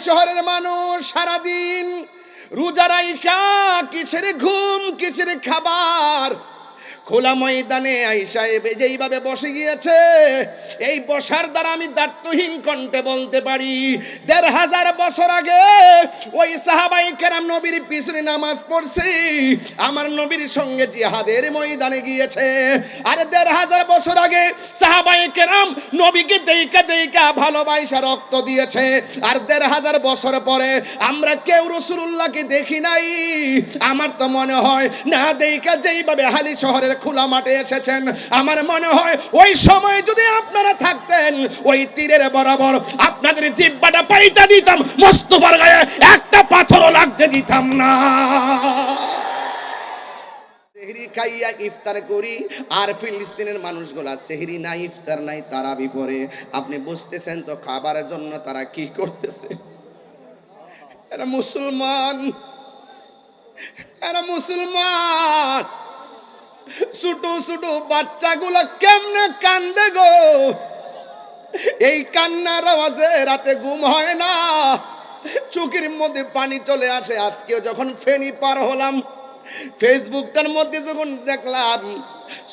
শহরের মানুষ সারাদিন রোজা রাইখা কিসের ঘুম কিসের খাবার খোলা ময়দানে আইসা এবে যেইভাবে বসে গিয়েছে, এই বসার দ্বারা আমি দার্থহীন কণ্ঠে বলতে পারি, দেড় হাজার বছর আগে ওই সাহাবাই কেরাম নবীর পিছনে নামাজ পড়ছি, আমার নবীর সঙ্গে জিহাদের ময়দানে গিয়েছে। আরে দেড় হাজার বছর আগে সাহাবাই কেরাম নবীকে দেইকা দেইকা ভালোবাসা রক্ত দিয়েছে। আর দেড় হাজার বছর পরে আমরা কেউ রসুল্লাহকে দেখি নাই। আমার তো মনে হয় না, দেইকা যেইভাবে হালি শহরের খোলা মাঠে এসেছেন। আমার মনে হয় ওই সময় যদি আপনারা থাকতেন, ওই তীরের বরাবর আপনাদের জিব্বাটা পাইতা দিতাম, মোস্তফার গায়ে একটা পাথরও লাগতে দিতাম না। সেহরি খাইয়া ইফতার করি, আর ফিলিস্তিনের মানুষগুলা সেহরি নাই, ইফতার নাই, তারা বিপরে। আপনি বুঝতেছেন তো খাবারের জন্য তারা কি করতেছে? এরা মুসলমান। এরা মুসলমান। ছোট ছোট বাচ্চাগুলো কেমনে কান্দে গো? এই কান্নার আওয়াজে রাতে ঘুম হয় না। চোখের মধ্যে পানি চলে আসে। আজকেও যখন ফেনি পার হলাম ফেসবুকটার মধ্যে যখন দেখলাম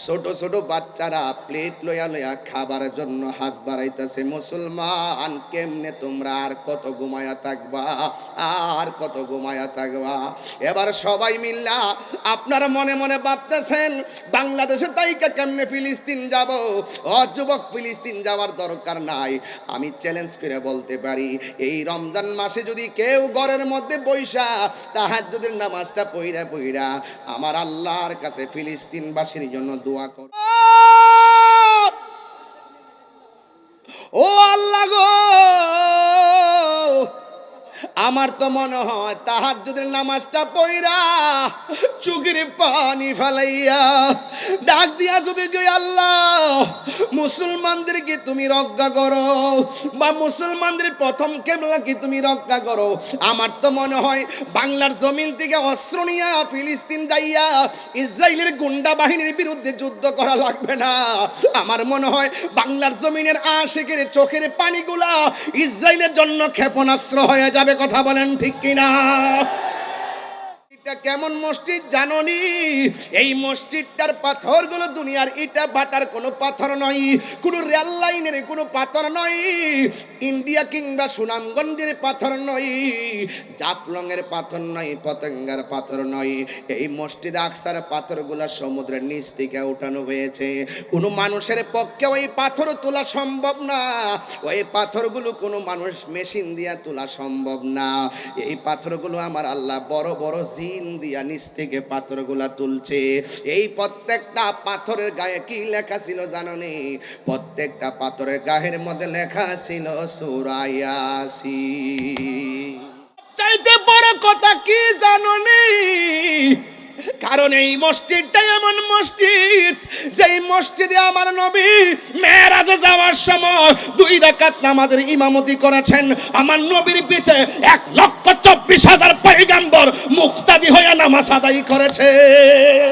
ছোট ছোট বাচ্চারা প্লেট লইয়া লইয়া খাবারের জন্য হাত বাড়াইতেছে, মুসলমান, কেমনে তোমরা আর কত ঘুমায়া থাকবা? আর কত ঘুমায়া থাকবা? এবার সবাই মিল্লা আপনারা মনে মনে ভাবতেছেন, বাংলাদেশে তাইকা কেমনে ফিলিস্তিন যাব? অযুবক ফিলিস্তিন যাওয়ার দরকার নাই। আমি চ্যালেঞ্জ করে বলতে পারি, এই রমজান মাসে যদি কেউ ঘরের মধ্যে বৈশা তাহার যদি নামাজটা পইরা পইরা আমার আল্লাহর কাছে ফিলিস্তিনবাসীর জন্য দোয়া কর। ও আল্লাহ গো! আমার তো মনে হয় তাহার যদি নামাজটা পইরা চুকির পানি ফেলাইয়া ডাক দিয়া যদি আল্লাহ মুসলমানদেরকে তুমি রক্ষা করো। বা মুসলমানদের প্রথম কেবলাকে তুমি রক্ষা করো। আমার তো মনে হয় বাংলার জমিন থেকে অস্ত্র নিয়া ফিলিস্তিন যাইয়া ইসরায়েলের গুন্ডা বাহিনীর বিরুদ্ধে যুদ্ধ করা লাগবে না। আমার মনে হয় বাংলার জমিনের আশেকের চোখের পানিগুলা ইসরায়েলের জন্য ক্ষেপণাস্ত্র হয়ে যাবে, কথা বলেন ঠিক কিনা? এটা কেমন মসজিদ জাননি? এই মসজিদটার পাথরগুলো দুনিয়ার ইটা বাটার কোনো পাথর নয়, কোনো রেল লাইনের কোনো পাথর নয়, ইন্ডিয়া কিংবা সুনামগঞ্জের পাথর নয়, জাফলংয়ের পাথর নয়, পতঙ্গার পাথর নয়। এই মসজিদ আকসার পাথরগুলো সমুদ্রের নিচ থেকে উঠানো হয়েছে। কোনো মানুষের পক্ষে ওই পাথর তোলা সম্ভব না। ওই পাথরগুলো কোনো মানুষ মেশিন দিয়া তোলা সম্ভব না। এই পাথরগুলো আমার আল্লাহ বড় বড় জিন দিয়া নিচ থেকে পাথরগুলা তুলছে। এই প্রত্যেকটা পাথরের গায়ে কি লেখা ছিল জানো নি? প্রত্যেকটা পাথরের গায়ের মধ্যে লেখা ছিল সুরায়াসি চাইতে বড় কথা কি জানো নি? কারণ এই মসজিদটাই এমন মসজিদ, যেই মসজিদে আমার নবী মেরাজে যাওয়ার সময় দুই রাকাত নামাজের ইমামতি করেছেন। আমার নবীর পিছে এক লক্ষ চব্বিশ হাজার পৈগাম্বর মুক্তাদি হয়ে নামাজ আদায় করেছেন